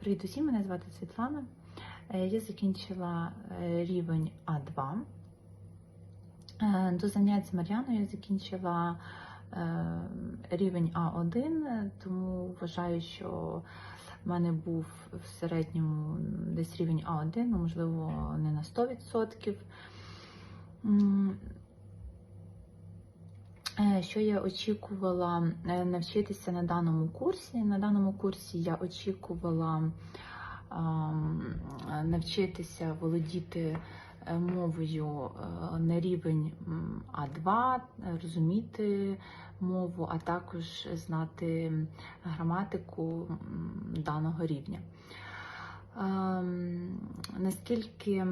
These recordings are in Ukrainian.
Привіт усім, мене звати Світлана. Е, Я закінчила е, рівень А2. Е, До занять з Мар'яною я закінчила рівень А1, е, тому вважаю, що в мене був в середньому десь рівень А1, ну, можливо, не на 100%. Е, Що я очікувала е, навчитися на даному курсі? На даному курсі я очікувала навчитися володіти е, мовою на рівень А2, е, розуміти мову, а також знати граматику даного рівня. Наскільки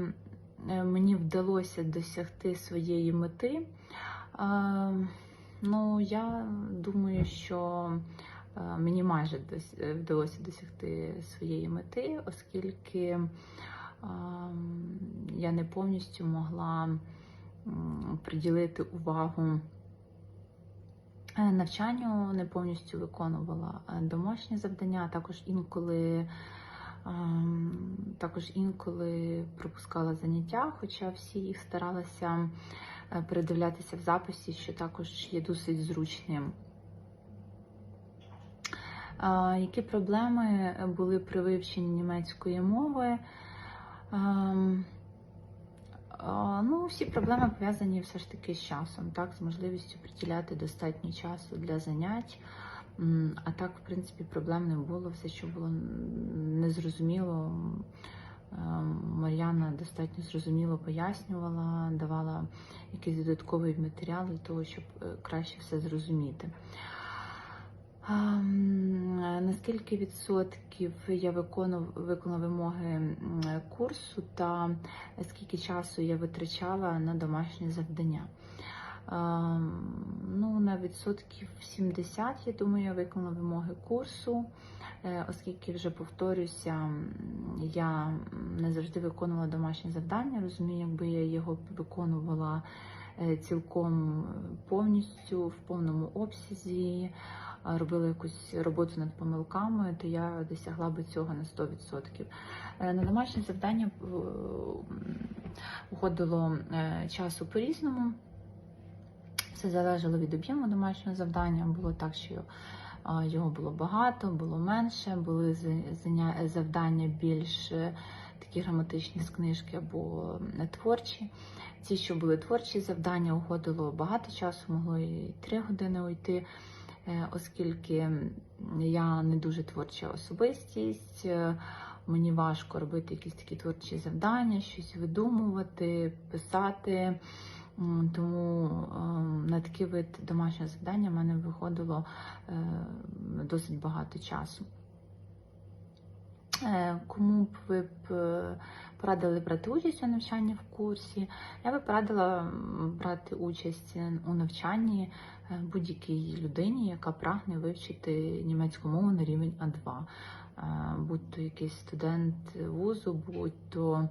мені вдалося досягти своєї мети? Ну, я думаю, що е, мені майже е, вдалося досягти своєї мети, оскільки ем, я не повністю могла приділити увагу е, навчанню, не повністю виконувала домашні завдання, також інколи. ем, Також інколи пропускала заняття, хоча всі їх старалася передивлятися в записі, що також є досить зручним. Які проблеми були при вивченні німецької мови? Ем, Ну, всі проблеми пов'язані все ж таки з часом, так, з можливістю приділяти достатньо часу для занять. А так, в принципі, проблем не було. Все, що було незрозуміло, Мар'яна достатньо зрозуміло пояснювала, давала якийсь додатковий матеріал для того, щоб е, краще все зрозуміти. Ем, Наскільки відсотків я виконав, виконала вимоги курсу та скільки часу я витрачала на домашні завдання? Ем, Ну, на відсотків 70, я думаю, я виконала вимоги курсу, оскільки вже повторюся, я не завжди виконувала домашні завдання. Розумію, якби я його виконувала е, цілком е, повністю в повному обсязі, робила якусь роботу над помилками, то я досягла би цього на 100%. Е, На домашні завдання е, уходило е, часу по-різному. Все залежало від об'єму домашнього завдання. Було так, що його було багато, було менше, були завдання більш е, такі граматичні з книжки або творчі. Ці, що були творчі завдання, уходило багато часу, могло і три години уйти, е, оскільки я не дуже творча особистість. е, Мені важко робити якісь такі творчі завдання, щось видумувати, писати. Тому ем, на такий вид домашнього завдання в мене виходило е, досить багато часу. Е, Кому б ви б е, порадили брати участь у навчанні в курсі? Я би порадила брати участь у навчанні будь-якій людині, яка прагне вивчити німецьку мову на рівень А2. Е, Будь то якийсь студент вузу, будь то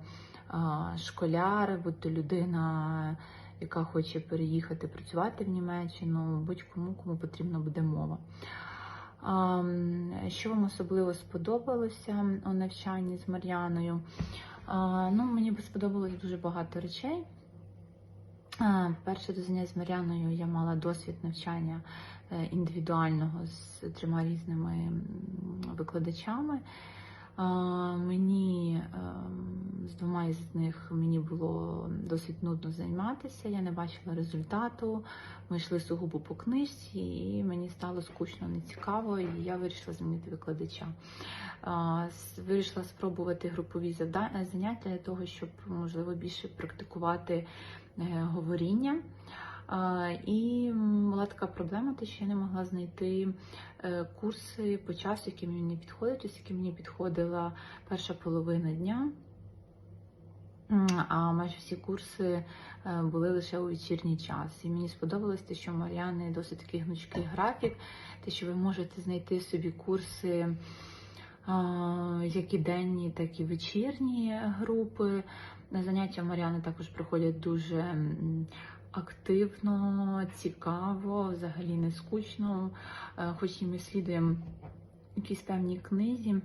е, школяр, будь то людина, яка хоче переїхати працювати в Німеччину, будь-кому, кому потрібна буде мова. Що вам особливо сподобалося у навчанні з Мар'яною? Ну, мені сподобалось дуже багато речей. Перше до з Мар'яною я мала досвід навчання е, індивідуального з трьома різними викладачами. Мені із них мені було досить нудно займатися. Я не бачила результату. Ми йшли сугубо по книжці, і мені стало скучно, нецікаво, і я вирішила змінити викладача. Вирішила спробувати групові заняття для того, щоб можливо більше практикувати е, говоріння. І була така проблема, те, що я не могла знайти е, курси по часу, які мені підходять, які мені підходила перша половина дня. А майже всі курси е, були лише у вечірній час. І мені сподобалось те, що Мар'яни досить такий гнучкий графік, те, що ви можете знайти собі курси як і денні, так і вечірні групи. Заняття Мар'яни також проходять дуже активно, цікаво, взагалі не скучно, Е, хоч і ми слідуємо якійсь певній книзі.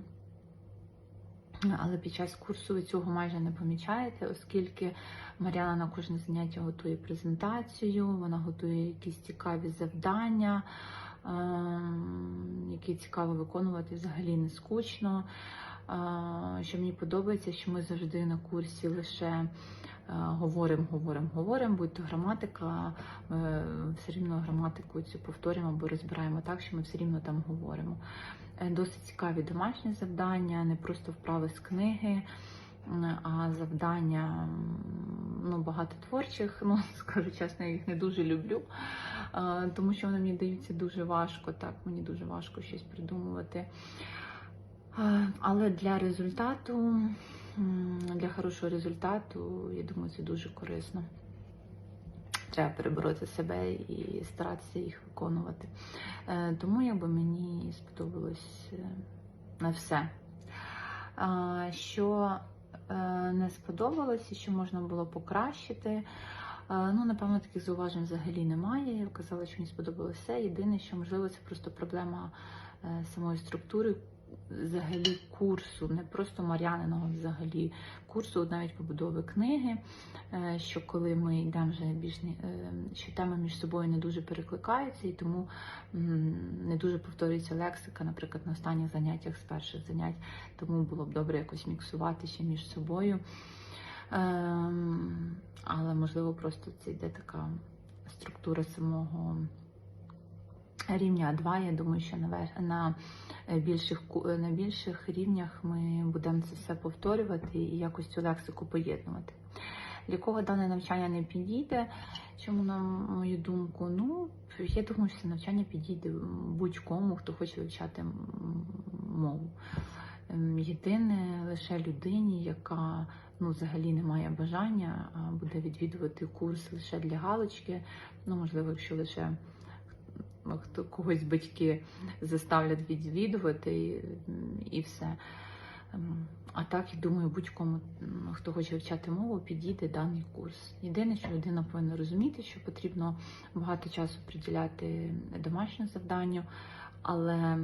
Але під час курсу ви цього майже не помічаєте, оскільки Мар'яна на кожне заняття готує презентацію, вона готує якісь цікаві завдання, ем, які цікаво виконувати взагалі не скучно. Е, Що мені подобається, що ми завжди на курсі лише е, говоримо, говоримо, говоримо, будь то граматика, ми все рівно граматику цю повторюємо або розбираємо так, що ми все рівно там говоримо. Е, Досить цікаві домашні завдання, не просто вправи з книги, а завдання ну, багато творчих. Ну, скажу чесно, я їх не дуже люблю, е, тому що вони мені даються дуже важко. Так, мені дуже важко щось придумувати. Е, Але для результату, для хорошого результату, я думаю, це дуже корисно. Треба перебороти себе і старатися їх виконувати. Е, Тому якби мені сподобалось е, на все. Що е, не сподобалось і що можна було покращити. Ну, напевно, таких зауважень взагалі немає. Я казала, що мені сподобалося все. Єдине, що можливо, це просто проблема самої структури взагалі курсу, не просто Мар'яниного взагалі курсу, навіть побудови книги. е, Що коли ми йдемо вже більш е, що теми між собою не дуже перекликаються, і тому не дуже повторюється лексика, наприклад, на останніх заняттях з перших занять, тому було б добре якось міксувати ще між собою. Ем, але можливо просто це йде така структура самого рівня А2. Я думаю, що на, на більших ку- е, на більших рівнях ми будемо це все повторювати і якось цю лексику поєднувати. Для кого дане навчання не підійде, чому на мою думку, ну я думаю, що це навчання підійде будь-кому, хто хоче вивчати мову. Ем, Єдине лише людині, яка ну взагалі не має бажання, буде відвідувати курс лише для галочки. Ну, можливо, якщо лише хто когось батьки заставлять відвідувати і, і все. Ем, А так, я думаю, будь-кому, хто хоче вивчати мову, підійде даний курс. Єдине, що людина повинна розуміти, що потрібно багато часу приділяти домашньому завданню, але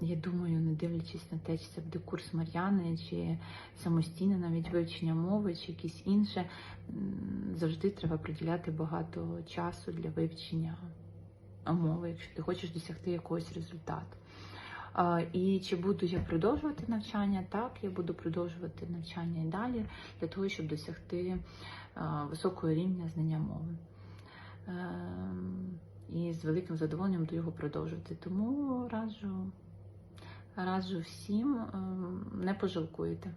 я думаю, не дивлячись на те, чи це буде курс Мар'яни, чи самостійне навіть вивчення мови, чи якісь інше, завжди треба приділяти багато часу для вивчення мови, якщо ти хочеш досягти якогось результату. І чи буду я продовжувати навчання? Так, я буду продовжувати навчання і далі для того, щоб досягти високого рівня знання мови. Ем, І з великим задоволенням буду його продовжувати. Тому раджу, раджу всім, ем, не пожалкуєте.